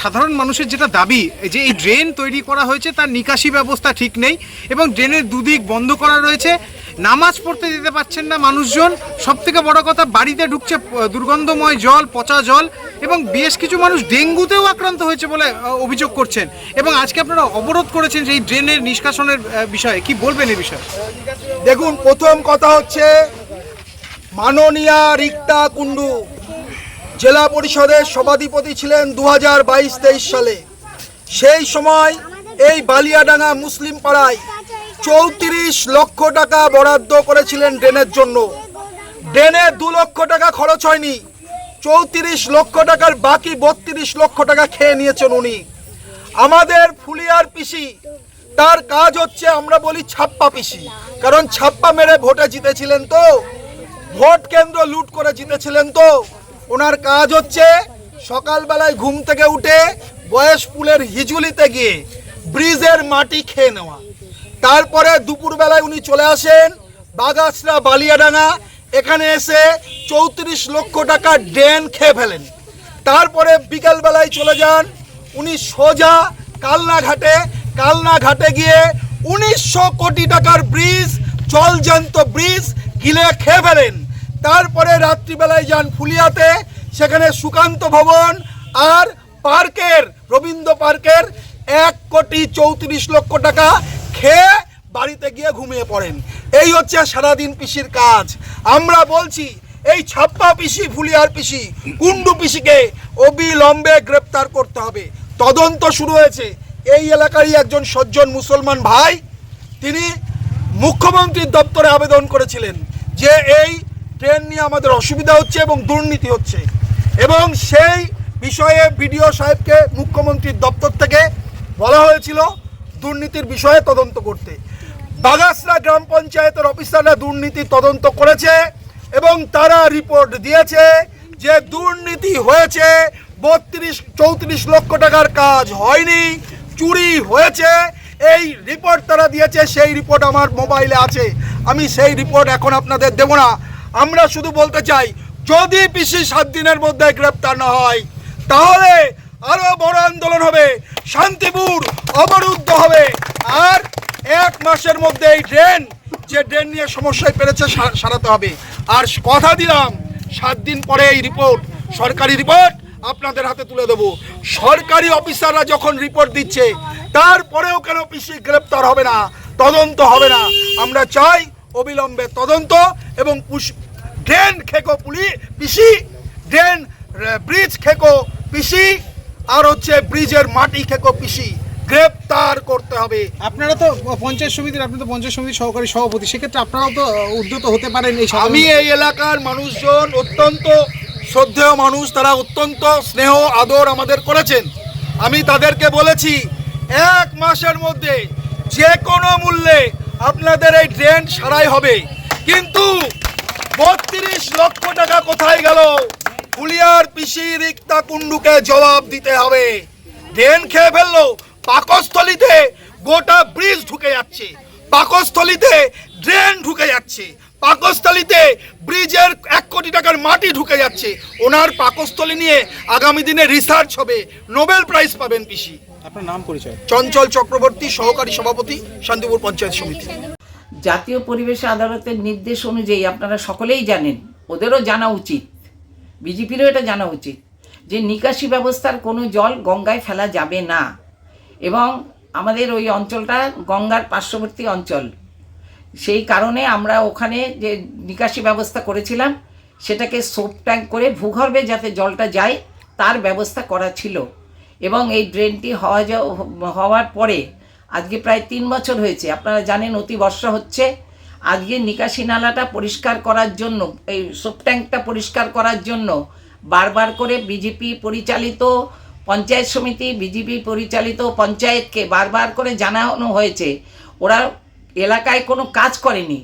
সাধারণ মানুষের যেটা দাবি যে এই ড্রেন তৈরি করা হয়েছে, তার নিকাশি ব্যবস্থা ঠিক নেই এবং ড্রেনের দুদিক বন্ধ করা রয়েছে। নামাজ পড়তে দিতে পারছেন না মানুষজন। সব থেকে বড় কথা, বাড়িতে ঢুকছে দুর্গন্ধময় জল, পচা জল এবং বেশ কিছু মানুষ ডেঙ্গুতেও আক্রান্ত হয়েছে বলে অভিযোগ করছেন। এবং আজকে আপনারা অবরোধ করেছেন যে এই ড্রেনের নিষ্কাশনের বিষয়ে। কি বলবেন এই বিষয়ে? দেখুন, প্রথম কথা হচ্ছে, মাননীয়া রিক্তা কুন্ডু জেলা পরিষদের সভাধিপতি ছিলেন দু হাজার বাইশ তেইশ সালে। সেই সময় এই বালিয়াডাঙ্গা মুসলিম পাড়ায় চৌত্রিশ লক্ষ টাকা বরাদ্দ করেছিলেন ড্রেনের জন্য। ড্রেনে দু লক্ষ টাকা খরচ হয়নি, চৌত্রিশ লক্ষ টাকার বাকি বত্রিশ লক্ষ টাকা খেয়ে নিয়েছেন উনি। আমাদের ফুলিয়ার পিসি, তার কাজ হচ্ছে আমরা বলি ছাপ্পা পিসি, কারণ ছাপ্পা মেরে ভোটে জিতেছিলেন তো। ভোট কেন্দ্র লুট করে জিতেছিলেন তো। ওনার কাজ হচ্ছে সকালবেলায় ঘুম থেকে উঠে বয়স পুলের হিজুলিতে গিয়ে ব্রিজের মাটি খেয়ে নেওয়া। তারপরে দুপুরবেলায় উনি চলে আসেন বাগাসরা বালিয়াডাঙ্গা। এখানে এসে চৌত্রিশ লক্ষ টাকা ড্রেন খেয়ে ফেলেন। তারপরে বিকালবেলায় চলে যান। উনি সোজা কালনা ঘাটে কালনা ঘাটে গিয়ে উনিশশো কোটি টাকার ব্রিজ, জলজান্ত ব্রিজ গিলে খেয়ে ফেলেন। তারপরে রাত্রিবেলায় যান ফুলিয়াতে, সেখানে সুকান্ত ভবন আর পার্কের, রবীন্দ্র পার্কের এক কোটি চৌত্রিশ লক্ষ টাকা খেয়ে বাড়িতে গিয়ে ঘুমিয়ে পড়েন। এই হচ্ছে সারাদিন পিসির কাজ। আমরা বলছি, এই ছাপ্পা পিসি, ফুলিয়ার পিসি কুন্ডু পিসিকে অবিলম্বে গ্রেপ্তার করতে হবে। তদন্ত শুরু হয়েছে। এই এলাকারই একজন সজ্জন মুসলমান ভাই, তিনি মুখ্যমন্ত্রীর দপ্তরে আবেদন করেছিলেন যে এই ট্রেন নিয়ে আমাদের অসুবিধা হচ্ছে এবং দুর্নীতি হচ্ছে। এবং সেই বিষয়ে বিডিও সাহেবকে মুখ্যমন্ত্রীর দপ্তর থেকে বলা হয়েছিল দুর্নীতির বিষয়ে তদন্ত করতে। বাগাসরা গ্রাম পঞ্চায়েতের অফিসাররা দুর্নীতি তদন্ত করেছে এবং তারা রিপোর্ট দিয়েছে যে দুর্নীতি হয়েছে, বত্রিশ, চৌত্রিশ লক্ষ টাকার কাজ হয়নি, চুরি হয়েছে। এই রিপোর্ট তারা দিয়েছে, সেই রিপোর্ট আমার মোবাইলে আছে। আমি সেই রিপোর্ট এখন আপনাদের দেব না। আমরা শুধু বলতে চাই, যদি পিসি সাত দিনের মধ্যে গ্রেপ্তার না হয়, তাহলে আরও বড় আন্দোলন হবে, শান্তিপুর অবরুদ্ধ হবে। আর এক মাসের মধ্যে এই ড্রেন, যে ড্রেন নিয়ে সমস্যায় পেরেছে সারাতে হবে। আর কথা দিলাম, সাত দিন পরে এই রিপোর্ট, সরকারি রিপোর্ট আপনাদের হাতে তুলে দেবো। সরকারি অফিসাররা যখন রিপোর্ট দিচ্ছে, তারপরেও কেন পিসি গ্রেপ্তার হবে না, তদন্ত হবে না। আমরা চাই অবিলম্বে তদন্ত এবং ড্রেন খেকো পুলি পিসি ড্রেন ব্রিজ খেকো পিসি আর হচ্ছে ব্রিজের মাটি খেকো পিসি। গ্রেপ্তার করতে হবে। আপনারা তো পঞ্চায়েত সমিতির আপনি তো পঞ্চায়েত সমিতির সহকারী সভাপতি সেক্ষেত্রে আপনারাও তো উদ্যত হতে পারেন এই আমি এই এলাকার মানুষজন অত্যন্ত শ্রদ্ধেয় মানুষ তারা অত্যন্ত স্নেহ আদর আমাদের করেছেন। আমি তাদেরকে বলেছি এক মাসের মধ্যে যে কোনো মূল্যে আপনাদের এই ড্রেন সারাই হবে। কিন্তু বত্রিশ লক্ষ টাকা কোথায় গেল? ফুলিয়ার পিসি রিক্তা কুন্ডুকে জবাব দিতে হবে। ড্রেন খেয়ে ফেলল। পাকস্থলিতে গোটা ব্রিজ ঢুকে যাচ্ছে। পাকস্থলিতে ড্রেন ঢুকে যাচ্ছে। পাকস্থলিতে ব্রিজের এক কোটি টাকার মাটি ঢুকে যাচ্ছে। ওনার পাকস্থলী নিয়ে আগামী দিনে রিসার্চ হবে। নোবেল প্রাইজ পাবেন পিসি। আপনার নাম পরিচয়? চঞ্চল চক্রবর্তী সহকারী সভাপতি শান্তিপুর পঞ্চায়েত সমিতি। জাতীয় পরিবেশ আদালতের নির্দেশ অনুযায়ী আপনারা সকলেই জানেন, ওদেরও জানা উচিত, বিজেপিরও এটা জানা উচিত, যে নিকাশি ব্যবস্থার কোনো জল গঙ্গায় ফেলা যাবে না। এবং আমাদের ওই অঞ্চলটা গঙ্গার পার্শ্ববর্তী অঞ্চল, সেই কারণে আমরা ওখানে যে নিকাশি ব্যবস্থা করেছিলাম, সেটাকে সোপ ট্যাঙ্ক করে ভূগর্ভে যাতে জলটা যায়, তার ব্যবস্থা করা ছিল। এবং এই ড্রেনটি হওয়া হওয়ার পরে আজকে প্রায় তিন বছর হয়েছে। আপনারা জানেন অতি বর্ষা হচ্ছে। আজকে নিকাশি নালাটা পরিষ্কার করার জন্য, এই সোপ ট্যাঙ্কটা পরিষ্কার করার জন্য বারবার করে বিজেপি পরিচালিত, পঞ্চায়েত সমিতি, বিজেপি পরিচালিত পঞ্চায়েতকে বারবার করে জানানো হয়েছে। ওরা এলাকায় কোনো কাজ করেনি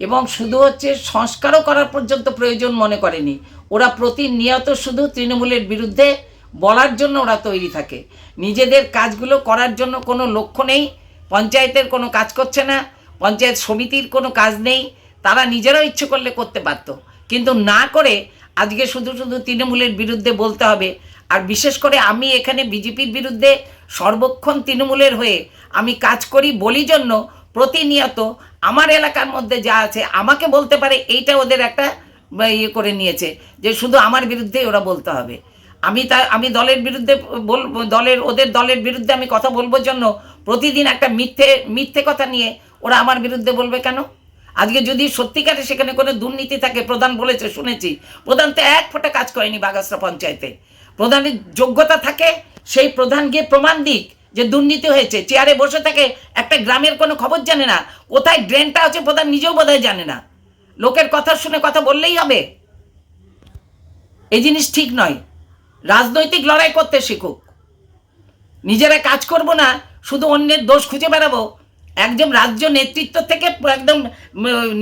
এবং শুধু হচ্ছে সংস্কারও করার পর্যন্ত প্রয়োজন মনে করেনি। ওরা প্রতিনিয়ত শুধু তৃণমূলের বিরুদ্ধে বলার জন্য ওরা তৈরি থাকে। নিজেদের কাজগুলো করার জন্য কোনো লক্ষ্য নেই, পঞ্চায়েতের কোনো কাজ করছে না, পঞ্চায়েত সমিতির কোনো কাজ নেই, তারা নিজেরাও ইচ্ছে করলে করতে পারত। কিন্তু না করে আজকে শুধু শুধু তৃণমূলের বিরুদ্ধে বলতে হবে। আর বিশেষ করে আমি এখানে বিজেপির বিরুদ্ধে সর্বক্ষণ তৃণমূলের হয়ে আমি কাজ করি বলি জন্য প্রতিনিয়ত আমার এলাকার মধ্যে যা আছে আমাকে বলতে পারে, এইটা ওদের একটা ইয়ে করে নিয়েছে যে শুধু আমার বিরুদ্ধেই ওরা বলতে হবে। আমি তা আমি দলের বিরুদ্ধে বল দলের, ওদের দলের বিরুদ্ধে আমি কথা বলব জন্য প্রতিদিন একটা মিথ্যে মিথ্যে কথা নিয়ে ওরা আমার বিরুদ্ধে বলবে কেন? আজকে যদি সত্যিকারে সেখানে কোনো দুর্নীতি থাকে, প্রধান বলেছে, শুনেছি, প্রধান তো এক ফোঁটা কাজ করেনি বাগাসরা পঞ্চায়েতে। প্রধানের যোগ্যতা থাকে, সেই প্রধান গিয়ে প্রমাণ দিক যে দুর্নীতি হয়েছে। চেয়ারে বসে থাকে, একটা গ্রামের কোনো খবর জানে না, কোথায় ড্রেনটা আছে প্রধান নিজেও বোধহয় জানে না। লোকের কথা শুনে কথা বললেই হবে। এই জিনিস ঠিক নয়। রাজনৈতিক লড়াই করতে শিখুক। নিজেরা কাজ করব না, শুধু অন্যের দোষ খুঁজে বেড়াবো। একজন রাজ্য নেতৃত্ব থেকে একদম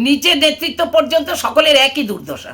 নিচে নেতৃত্ব পর্যন্ত সকলের একই দুর্দশা।